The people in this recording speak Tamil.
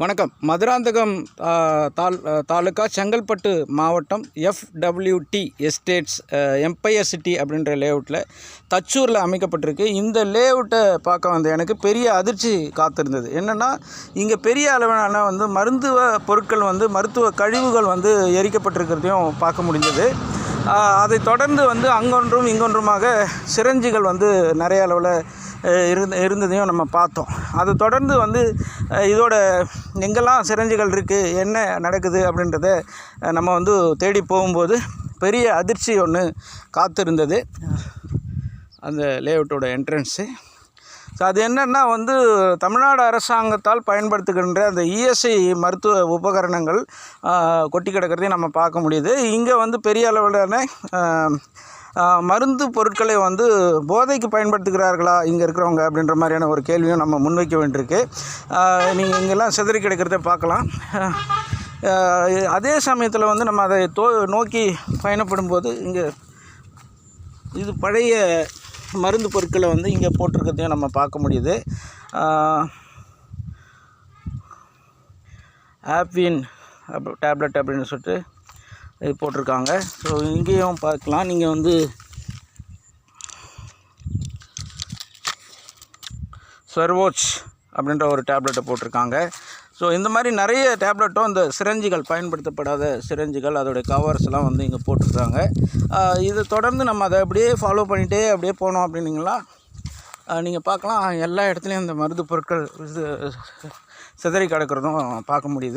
வணக்கம். மதுராந்தகம் தால் தாலுக்கா செங்கல்பட்டு மாவட்டம் எஃப்டபிள்யூடி எஸ்டேட்ஸ் எம்பையர் சிட்டி அப்படின்ற லேஅவுட்டில் தச்சூரில் அமைக்கப்பட்டிருக்கு. இந்த லேஅவுட்டை பார்க்க வந்த எனக்கு பெரிய அதிர்ச்சி காத்திருந்தது. என்னென்னா இங்கே பெரிய அளவிலான வந்து மருத்துவ பொருட்கள் வந்து மருத்துவ கழிவுகள் வந்து எரிக்கப்பட்டிருக்கிறதையும் பார்க்க முடிஞ்சது. அதை தொடர்ந்து வந்து அங்கொன்றும் இங்கொன்றுமாக சிரஞ்சிகள் வந்து நிறைய அளவில் இருந்த இருந்ததையும் நம்ம பார்த்தோம். அது தொடர்ந்து வந்து இதோட எங்கெல்லாம் சிரஞ்சிகள் இருக்குது என்ன நடக்குது அப்படின்றத நம்ம வந்து தேடி போகும்போது பெரிய அதிர்ச்சி ஒன்று காத்திருந்தது. அந்த லேஅவுட்டோட என்ட்ரன்ஸு ஸோ அது என்னென்னா வந்து தமிழ்நாடு அரசாங்கத்தால் பயன்படுத்துகின்ற அந்த இஎஸ்ஐ மருத்துவ உபகரணங்கள் கொட்டி கிடக்கிறதையும் நம்ம பார்க்க முடியுது. இங்கே வந்து பெரிய அளவிலான மருந்து பொருட்களை வந்து போதைக்கு பயன்படுத்துகிறார்களா இங்கே இருக்கிறவங்க அப்படின்ற மாதிரியான ஒரு கேள்வியும் நம்ம முன்வைக்க வேண்டியிருக்கு. நீங்கள் இங்கெல்லாம் சிதறி கிடக்கிறத பார்க்கலாம். அதே சமயத்தில் வந்து நம்ம அதை தோ நோக்கி பயணப்படும்போது இங்கே இது பழைய மருந்து பொருட்களை வந்து இங்கே போட்டிருக்கிறதையும் நம்ம பார்க்க முடியுது. ஆப்பின் டேப்லெட் அப்படின்னு சொல்லிட்டு இது போட்டிருக்காங்க. ஸோ இங்கேயும் பார்க்கலாம். நீங்கள் வந்து சர்வோச் அப்படின்ற ஒரு டேப்லெட்டை போட்டிருக்காங்க. ஸோ இந்த மாதிரி நிறைய டேப்லெட்டும் இந்த சிரஞ்சிகள் பயன்படுத்தப்படாத சிரஞ்சிகள் அதோடைய கவர்ஸ்லாம் வந்து இங்கே போட்டிருக்காங்க. இது தொடர்ந்து நம்ம அதை அப்படியே ஃபாலோ பண்ணிகிட்டே அப்படியே போனோம் அப்படின்னீங்களா? நீங்கள் பார்க்கலாம். எல்லா இடத்துலையும் இந்த மருந்து பொருட்கள் இது சிதறி கிடக்கிறதும் பார்க்க முடியுது.